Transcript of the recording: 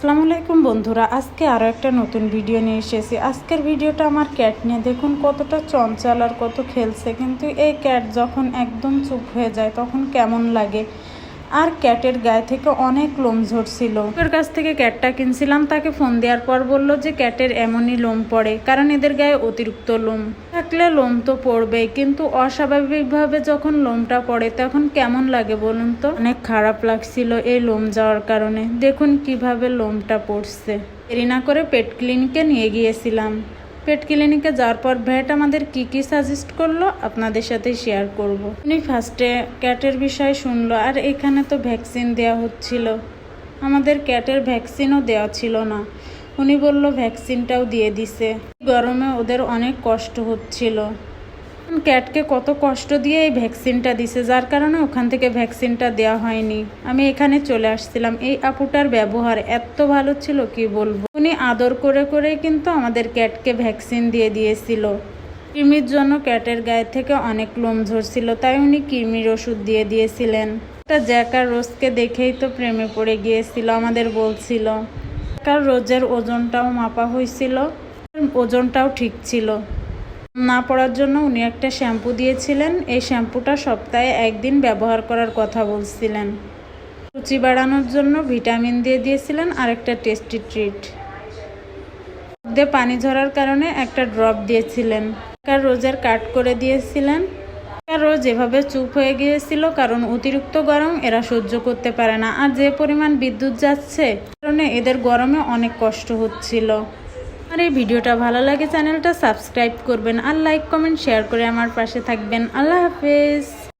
আসসালামু আলাইকুম বন্ধুরা, আজকে আরও একটা নতুন ভিডিও নিয়ে এসেছি। আজকের ভিডিওটা আমার ক্যাট নিয়ে। দেখুন কতটা চঞ্চল আর কত খেলছে। কিন্তু এই ক্যাট যখন একদম চুপ হয়ে যায়, তখন কেমন লাগে? আর ক্যাটের গায়ে থেকে অনেক লোম ঝরছিল। ওর কাছ থেকে ক্যাটটা কিনছিলাম, তাকে ফোন দেওয়ার পর বলল যে ক্যাটের এমনই লোম পড়ে, কারণ এদের গায়ে অতিরিক্ত লোম। থাকলে লোম তো পড়বেই, কিন্তু অস্বাভাবিকভাবে যখন লোমটা পড়ে তখন কেমন লাগে বলুন তো? অনেক খারাপ লাগছিল এই লোম যাওয়ার কারণে। দেখুন কীভাবে লোমটা পড়ছে। দেরি না করে পেট ক্লিনিকে নিয়ে গিয়েছিলাম। পেট ক্লিনিকে যাওয়ার পর ভ্যাট আমাদের কি কি সাজেস্ট করল আপনাদের সাথে শেয়ার করব। উনি ফার্স্টে ক্যাটের বিষয়ে শুনলো, আর এখানে তো ভ্যাকসিন দেওয়া হচ্ছিল। আমাদের ক্যাটের ভ্যাকসিনও দেওয়া ছিল না। উনি বলল ভ্যাকসিনটাও দিয়ে দিছে। গরমে ওদের অনেক কষ্ট হচ্ছিল। ক্যাটকে কত কষ্ট দিয়ে এই ভ্যাকসিনটা দিছে, যার কারণে ওখান থেকে ভ্যাকসিনটা দেওয়া হয়নি। আমি এখানে চলে আসছিলাম। এই আপুটার ব্যবহার এত ভালো ছিল, কি বলব? উনি আদর করে করে কিন্তু আমাদের ক্যাটকে ভ্যাকসিন দিয়ে দিয়েছিল। কৃমির জন্য ক্যাটের গায়ে থেকে অনেক লোম ঝরছিল, তাই উনি কৃমির ওষুধ দিয়ে দিয়েছিলেন। একটা জ্যাকার রোজকে দেখেই তো প্রেমে পড়ে গিয়েছিল, আমাদের বলছিল। জ্যাকার রোজের ওজনটাও মাপা হয়েছিল, ওজনটাও ঠিক ছিল। না পড়ার জন্য উনি একটা শ্যাম্পু দিয়েছিলেন। এই শ্যাম্পুটা সপ্তাহে একদিন ব্যবহার করার কথা বলছিলেন। রুচি বাড়ানোর জন্য ভিটামিন দিয়ে দিয়েছিলেন আর একটা টেস্টি ট্রিট। দিয়ে পানি ঝরার কারণে একটা ড্রপ দিয়েছিলেন। কার রোজের কাট করে দিয়েছিলেন। কার রোজ এভাবে চুপ হয়ে গিয়েছিল কারণ অতিরিক্ত গরম এরা সহ্য করতে পারে না। আর যে পরিমাণ বিদ্যুৎ যাচ্ছে কারণে এদের গরমে অনেক কষ্ট হচ্ছিল। আর এই ভিডিওটা ভালো লাগে, চ্যানেলটা সাবস্ক্রাইব করবেন আর লাইক, কমেন্ট, শেয়ার করে আমার পাশে থাকবেন। আল্লাহ হাফেজ।